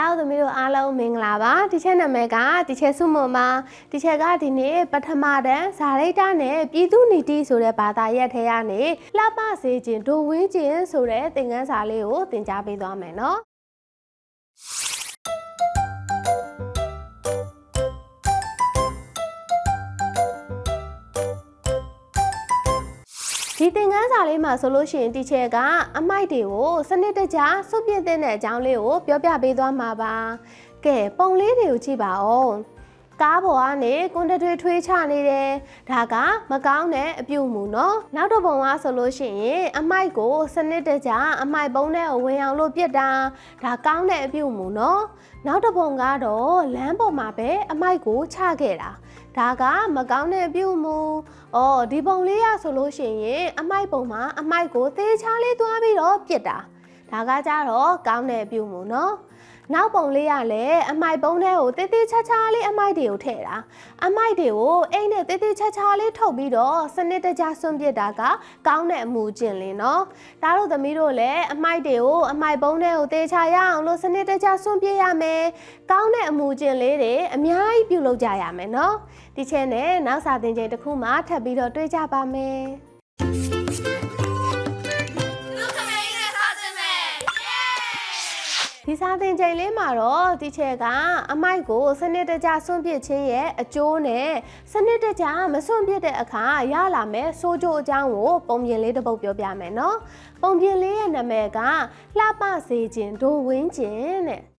တောက်သမီးတို့အားလုံးမင်္ဂလာပါဒီချက်နာမည်ကဒီချက်စုမွန်ပါဒီချက်ကဒီနေ့ပထမတန်းဇာရိတ်တာနဲ့ပြည်သူနီတိဆိုတဲ့ဘာသာရပ်ထဲကနေလှပစေခြင်းဒိုဝင်းခြင်းဆိုတဲ့သင်ခန်းစာလေးကိုသင်ကြားပေးသွားမယ်နော် ဒီသင်ခန်းစာလေးမှာဆိုလို့ရှိရင်တီချဲကအမိုက်တွေကိုစနစ်တကျစုပ်ပြစ်တဲ့အကြောင်းလေးကိုပြောပြပေးသွားမှာပါကဲပုံလေးတွေကိုကြည့်ပါဦးကားပေါ်ကနေကွန်တတွေထွေးချနေတယ်ဒါကမကောင်းတဲ့အပြုမူနော်နောက်တစ်ပုံကဆိုလို့ရှိရင်အမိုက်ကိုစနစ်တကျအမိုက်ပုံးတဲ့ဝင်အောင်လို့ပြစ်တာဒါကောင်းတဲ့အပြုမူနော်နောက်တစ်ပုံကတော့လမ်းပေါ်မှာပဲအမိုက်ကိုချခဲ့တာ ဒါကမကောင်းတဲ့အပြုအမူ။အော်ဒီပုံလေးရဆိုလို့ရှိရင်အမိုက်ပုံမှာအမိုက်ကိုသေချာလေးသွားပြီးတော့ပြစ်တာ။ဒါကကြတော့ကောင်းတဲ့အပြုအမူနော်။ နောက်ပုံလေးရလည်းအမိုက်ပုံထဲကိုတေးသေးချာချာလေးအမိုက်တွေကိုထည့်တာ။အမိုက်တွေကိုအိမ်နဲ့တေးသေးချာချာလေးထုတ်ပြီးတော့စနစ်တကျဆွန့်ပစ်တာကကောင်းတဲ့အမူကျင့်လင်းနော်။ဒါတို့သမီးတို့လည်းအမိုက်တွေကိုအမိုက်ပုံထဲကိုသေချာရအောင်လို့စနစ်တကျဆွန့်ပစ်ရမယ်။ကောင်းတဲ့အမူကျင့်လေးတွေအများကြီးပြုလုပ်ကြရမယ်နော်။ဒီချက်နဲ့နောက်စာသင်ချိန်တစ်ခုမှထပ်ပြီးတော့တွေ့ကြပါမယ်။ ဒီစာသင်ချိန်လေးမှာတော့ဒီချက်ကအမိုက်ကိုစနစ်တကျဆွန့်ပစ်ခြင်းရဲ့အကျိုးနဲ့စနစ်တကျမဆွန့်ပစ်တဲ့အခါရလာမယ်ဆိုးကျိုးအကြောင်းကိုပုံပြင်လေးတစ်ပုဒ်ပြောပြမယ်နော်ပုံပြင်လေးရဲ့နာမည်ကလှပစေခြင်းဒိုဝင်းခြင်းတဲ့တ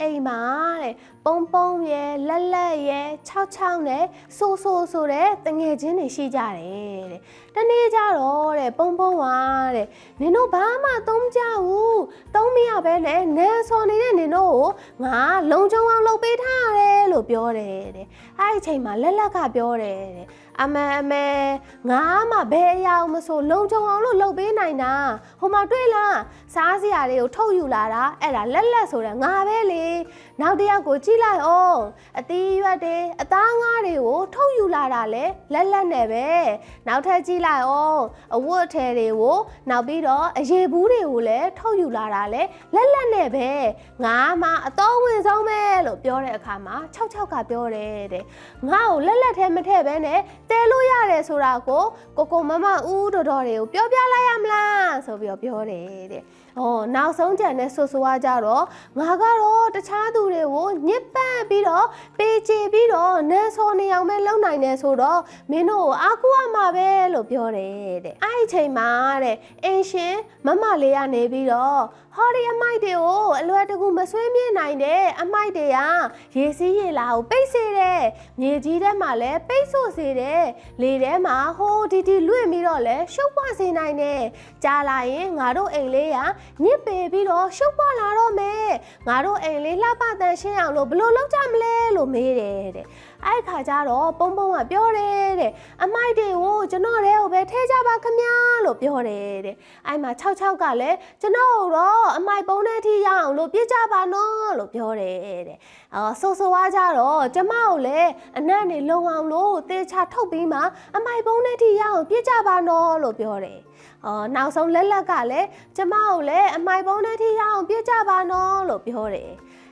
အိမ်တဲ့အိမ်မှာတဲ့ပုံပုံရဲ့လက်လက်ရဲ့66နဲ့ဆိုးဆိုးဆိုတဲ့တငယ်ချင်းတွေရှိကြတယ်တဲ့တနေ့ကျတော့တဲ့ပုံပုံပါတဲ့နင်တို့ဘာမှသုံးမကြဘူးသုံးမရဘဲနဲ့နန်းစော်နေတဲ့နင်တို့ကိုငါလုံချုံအောင်လုပ်ပေးထားရတယ်လို့ပြောတယ်တဲ့အဲ့ဒီအချိန်မှာလက်လက်ကပြောတယ်တဲ့ အမဲအမဲငါမှဘယ်အရာမဆိုလုံချုံအောင်လို့လုပ်ပေးနိုင်တာဟိုမှာတွေ့လားစားစရာတွေကိုထုတ်ယူလာတာအဲ့ဒါလက်လက်ဆိုတဲ့ငါပဲလေနောက်တစ်ယောက်ကိုကြည့်လိုက်အောင်အသီးရွက်တွေအသားငါးတွေကိုထုတ်ယူလာတာလေလက်လက်နဲ့ပဲနောက်ထပ်ကြည့်လိုက်အောင်အဝတ်အထည်တွေကိုနောက်ပြီးတော့အရေဘူးတွေကိုလည်းထုတ်ယူလာတာလေလက်လက်နဲ့ပဲငါမှအတော်ဝင်ဆုံးပဲလို့ပြောတဲ့အခါမှာ66ကပြောတယ်တဲ့ငါ့ကိုလက်လက်ထဲမထည့်ပဲနဲ့တဲလို့ရတယ်ဆိုတာကိုကိုကိုမမဦးတော်တော်တွေကိုပြောပြလိုက်ရမလားဆိုပြီးတော့ပြောတယ်တဲ့ဟောနောက်ဆုံးကြံတဲ့ဆိုဆိုကကြတော့ငါကတော့တခြားသူတွေကိုညစ်ပတ်ပြီးတော့ပေးချေပြီးတော့နန်းစောနေအောင်ပဲလုပ်နိုင်တယ်ဆိုတော့မင်းတို့ကိုအားကိုးရမှာပဲလို့ပြောတယ်တဲ့အဲ့ဒီအချိန်မှာတဲ့အင်ရှင်မမလေးကနေပြီးတော့ဟောဒီအမိုက်တွေကိုအလွယ်တကူမဆွေးမြေ့နိုင်တဲ့အမိုက်တွေကရေစီးရေလာကိုပိတ်စေတယ်မြေကြီးထဲမှာလည်းပိတ်ဆို့စေတယ်လေထဲမှာဟိုးဒီဒီလွင့်ပြီးတော့လည်းရှုပ်ပွားစေနိုင်တယ်ကြားလာရင်ငါတို့အိမ်လေးကညစ်ပေပြီးတော့ရှုပ်ပွားလာတော့မယ်ငါတို့အိမ်လေးလှပတန်ရှင်းအောင်လို့ဘယ်လိုလုပ်ကြမလဲလို့မေးတယ်တဲ့အဲ့ခါကျတော့ပုံပုံကပြောတယ်တဲ့အမိုက်တွေကိုကျွန်တော်တဲ့ကိုပဲထဲကြပါခမလို့ပြောတယ်တဲ့အဲ့မှာ66ကလည်းကျွန်တော်တို့တော့အမိုက်ပုံးတဲ့အထိရအောင်လို့ပြစ်ကြပါနော်လို့ပြောတယ်တဲ့အော်ဆိုဆိုဝါကြတော့ကျမကိုလည်းအနံ့နေလုံအောင်လို့တေချာထုတ်ပြီးမှအမိုက်ပုံးတဲ့အထိရအောင်ပြစ်ကြပါနော်လို့ပြောတယ်အော်နောက်ဆုံးလက်လက်ကလည်းကျမကိုလည်းအမိုက်ပုံးတဲ့အထိရအောင်ပြစ်ကြပါနော်လို့ပြောတယ်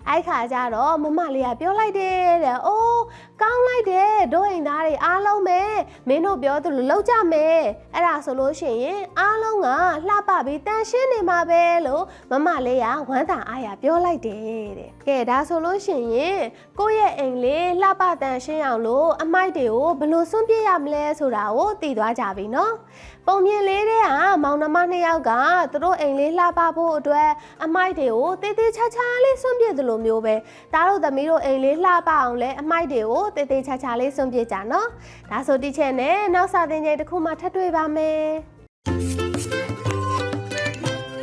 အဲ့ခါကျတော့မမလေးကပြောလိုက်တယ်တဲ့။အိုးကောင်းလိုက်တယ်ဒို့အိမ်သားတွေအားလုံးပဲမင်းတို့ပြောသလိုလောက်ကြမယ်။အဲ့ဒါဆိုလို့ရှိရင်အားလုံးကလှပပြီးတန်ရှင်းနေမှာပဲလို့မမလေးကဝမ်းသာအားရပြောလိုက်တယ်တဲ့။ကဲဒါဆိုလို့ရှိရင်ကိုယ့်ရဲ့အိမ်လေးလှပတန်ရှင်းအောင်လို့အမိုက်တွေကိုဘယ်လိုစွန့်ပစ်ရမလဲဆိုတာကိုသိသွားကြပြီနော်။ပုံမြင်လေးတဲ့ကမောင် နှမနှစ်ယောက်ကသူတို့အိမ်လေးလှပဖို့အတွက်အမိုက်တွေကိုတေးသေးချာချာလေးစွန့်ပစ်သလိုမျိုးပဲဒါတို့သမီးတို့အိမ်လေးလှပအောင်လဲအမိုက်တွေကိုတေးသေးချာချာလေးစွန့်ပစ်ကြနော်ဒါဆိုဒီချက်နဲ့နောက်စာသင်ချိန်တစ်ခုမှထပ်တွေ့ပါမယ်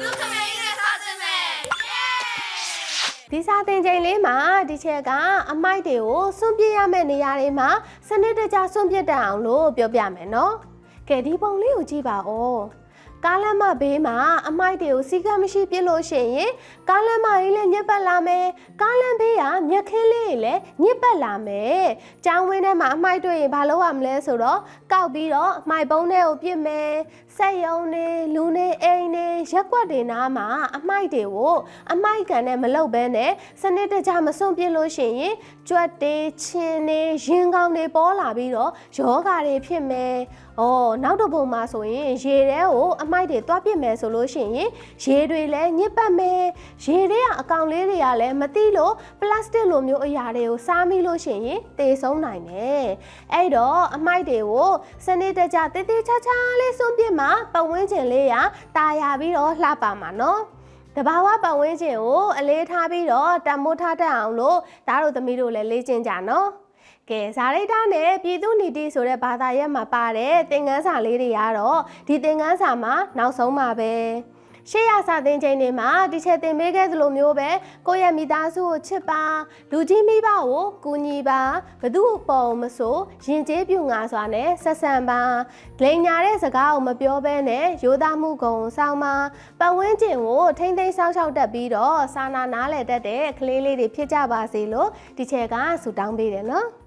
လူခမေးနဲ့စားခြင်းပဲဒီစာသင်ချိန်လေးမှာဒီချက်ကအမိုက်တွေကိုစွန့်ပစ်ရမယ့်နေရာတွေမှာစနစ်တကျစွန့်ပစ်တတ်အောင်လို့ပြောပြမယ်နော်ကဲဒီပုံလေးကိုကြည့်ပါဦး ကားလမ်းမဘေးမှာအမိုက်တွေကိုစီကံမရှိပြစ်လို့ရှိရင်ကားလမ်းမကြီးလည်းညစ်ပတ်လာမယ်ကားလမ်းဘေးကမြက်ခင်းလေးတွေလည်းညစ်ပတ်လာမယ်ကျောင်းဝင်းထဲမှာအမိုက်တွေ့ရင်ဘာလုပ်ရမလဲဆိုတော့ကောက်ပြီးတော့အမိုက်ပုံးတွေကိုပြစ်မယ်ဆက်ယုံနေလူနေအိမ်နေရက်ကွက်တွေနားမှာအမိုက်တွေကိုအမိုက်ကန်နဲ့မလုပ်ဘဲနဲ့စနစ်တကျမစွန့်ပြစ်လို့ရှိရင်ကြွက်တွေချင်းတွေရင်ကောင်းတွေပေါ်လာပြီးတော့ယောဂါတွေဖြစ်မယ်။အော်နောက်တစ်ပုံမှာဆိုရင်ရေထဲကိုအမိုက်တွေတွားပစ်မယ်ဆိုလို့ရှိရင်ရေတွေလည်းညစ်ပတ်မယ်။ရေတွေကအကောင်လေးတွေကလည်းမသိလို့ပလတ်စတစ်လိုမျိုးအရာတွေကိုစားမိလို့ရှိရင်သေဆုံးနိုင်တယ်။အဲ့တော့အမိုက်တွေကိုစနစ်တကျတေးသေးချာချာလေးစွန့်ပစ်မှာပတ်ဝန်းကျင်လေးရတာယာပြီးတော့လှပမှာနော်။တဘာဝပတ်ဝန်းကျင်ကိုအလေးထားပြီးတော့တံမိုးထားတတ်အောင်လို့ဒါတို့သမီးတို့လည်းလေ့ကျင့်ကြနော် ကဲဇာရိတာနဲ့ပြည်သူနီတိဆိုတဲ့ဘာသာရပ်မှာပါတဲ့သင်ခန်းစာလေးတွေကတော့ဒီသင်ခန်းစာမှာနောက်ဆုံးပါပဲရှေ့ရစာသင်ချိန်တွေမှာဒီချက်သင်ပေးခဲ့သလိုမျိုးပဲကိုယ့်ရဲ့မိသားစုကိုချစ်ပါလူကြီးမိဘကိုကူညီပါဘသူ့ပုံမဆိုရင်ကျေးပြူငါစွာနဲ့ဆက်ဆံပါလိန်ညာတဲ့စကားကိုမပြောဘဲနဲ့ရိုးသားမှုကုံစောင်းပါပတ်ဝန်းကျင်ကိုထိမ့်သိမ်းစောင့်ရှောက်တတ်ပြီးတော့စာနာနားလည်တတ်တဲ့ကလေးလေးတွေဖြစ်ကြပါစေလို့ဒီချက်ကဆူတောင်းပေးတယ်နော်